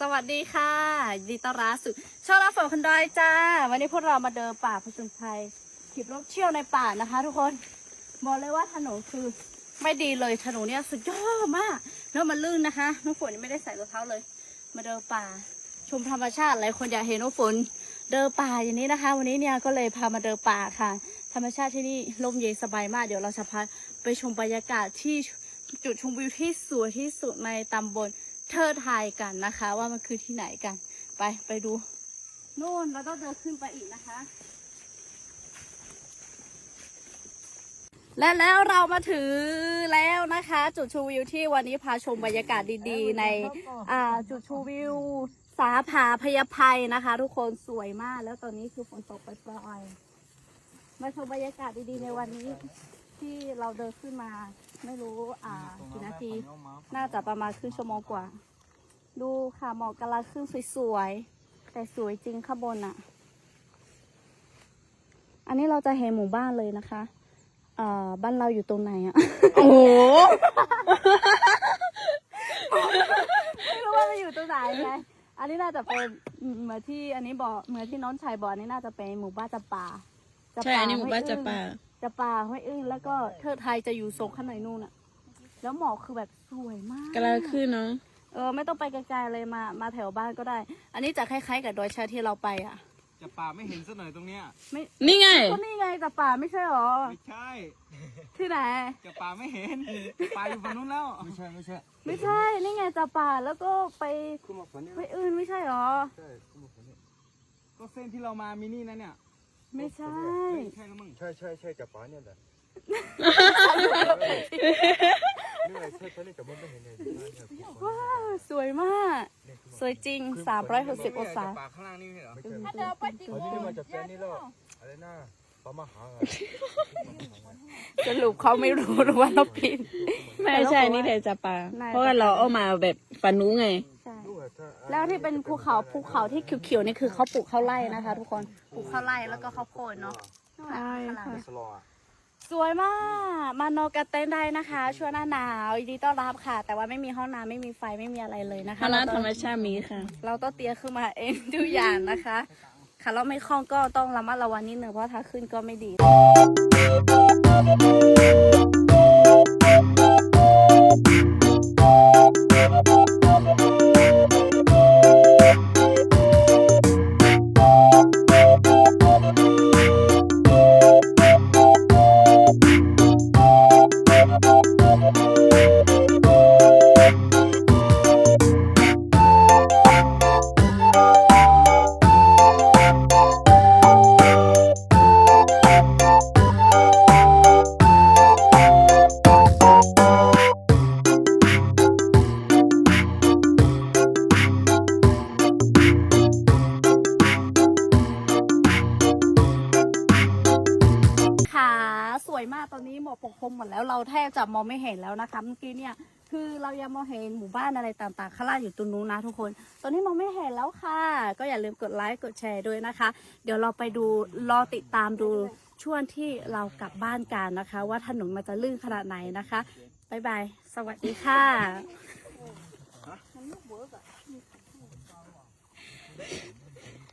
สวัสดีค่ะยินดีตรับสู่ช่องรับฝนคนดอยจ้า วันนี้พวกเรามาเดินป่าผจญภัยขี่รถเที่ยวในป่านะคะ ทุกคนบอกเลยว่าถนนคือไม่ดีเลยถนนเนี่ยสุดยอดมากแล้วมันลื่นนะคะน้องฝนยังไม่ได้ใส่รองเท้าเลย มาเดินป่า ชมธรรมชาติหลายคนอยากเห็นน้องฝนเดินป่าอย่างนี้นะคะ วันนี้เนี่ยก็เลยพามาเดินป่าค่ะ ธรรมชาติที่นี่ร่มเย็นสบายมากเดี๋ยวเราจะพาไปชมบรรยากาศที่จุดชมวิวที่สวยที่สุดในตำบล เทิดไทยกันนะคะ ว่ามันคือที่ไหนกัน ไปไปดูนู่นเราต้องเดินขึ้นไปอีกนะคะ และแล้วเรามาถึงแล้วนะคะ จุดชมวิวที่วันนี้พาชมบรรยากาศดีๆ ในจุดชมวิวสาผาพยาภัยนะคะ ทุกคนสวยมากแล้วตอนนี้คือฝนตกปปล่อยๆมาชมบรรยากาศดีๆในวันนี้ ที่เราเดินขึ้นมาไม่รู้อ่ากี่นาที น่าจะประมาณครึ่งชั่วโมงกว่า ดูค่ะหมอกกำลังขึ้นสวยๆ แต่สวยจริงข้างบนอะอันนี้เราจะเห็นหมู่บ้านเลยนะคะเอ่อบ้านเราอยู่ตรงไหนอะโอ้โห ไม่รู้ว่ามันอยู่ตรงไหนไงอันนี้น่าจะเป็นเหมือนที่อันนี้บอกเหมือนที่น้องชายบอกอันนี้น่าจะเป็นหมู่บ้านจะป่า จะใช่อันนี้หมู่บ้านจะป่า จะป่าห้วยอึ้งแล้วก็เทิดไทยจะอยู่โซนข้างในนู่นอะแล้วหมอกคือแบบสวยมากกำลังขึ้นเนาะเออไม่ต้องไปไกลๆเลยมามาแถวบ้านก็ได้ อันนี้จะคล้ายๆกับดอยชาที่เราไปอะ จะป่าไม่เห็นซะหน่อยตรงเนี้ย ไม่นี่ไง ก็นี่ไงจะป่าไม่ใช่หรอ ไม่ใช่ ที่ไหน จะป่าไม่เห็น ป่าอยู่ฝั่งนู้นแล้ว ไม่ใช่ไม่ใช่ไม่ใช่นี่ไงจะป่าแล้วก็ไปขึ้นมาฝนนี่ไปอื่นไม่ใช่หรอ ใช่ขึ้นมาฝนนี่ก็เส้นที่เรามามินี่นะเนี่ย ไม่ใช่ไม่ใช่แล้วมึงใช่ใช่ใช่จับปลาเนี่ยแหละนี่ไงใช่ใช่นี่แต่มันไม่เห็นเลยเนี่ยว้าว สวยมาก สวยจริง 360 องศาจะป่าข้างล่างนี่ไม่ใช่เหรอไม่ใช่อันนี้มาจากแกนี่แล้วอะไรนะปลามาหาอะสรุปเขาไม่รู้หรือว่าเราผิด ไม่ใช่นี่แหละจะป่าน่าจะเพราะว่าเราเอามาแบบฝันนู้ไงใช่ดูอะถ้า แล้วที่เป็นภูเขาภูเขาที่เขียวๆนี่คือเขาปลูกข้าวไร่นะคะ ทุกคนปลูกข้าวไร่แล้วก็ข้าวโพดเนาะใช่ค่ะสลออะสวยมาก มานอนกันเต้นได้นะคะช่วงหน้าหนาวยินดีต้อนรับค่ะ แต่ว่าไม่มีห้องน้ำไม่มีไฟไม่มีอะไรเลยนะคะคณะเาธรต้องรมชาติมีค่ะ เราต้องเตรียมขึ้นมาเองทุกอย่างนะคะ ค่ะเราไม่คล่องก็ต้องระมัดระวังนิดนึงเพราะถ้าขึ้นก็ไม่ดี วยมากตอนนี้หมอกปกคลุมหมดแล้วเราแทบจะมองไม่เห็นแล้วนะคะเมื่อกี้เนี่ยคือเรายังมองเห็นหมู่บ้านอะไรต่างๆข้างล่างอยู่ตรงนู้นนะทุกคน ตอนนี้มองไม่เห็นแล้วค่ะ ก็อย่าลืมกดไลค์กดแชร์ด้วยนะคะ เดี๋ยวเราไปดูรอติดตามดูช่วงที่เรากลับบ้านกันนะคะ ว่าถนนมันจะลื่นขนาดไหนนะคะบายบายสวัสดีค่ะฮ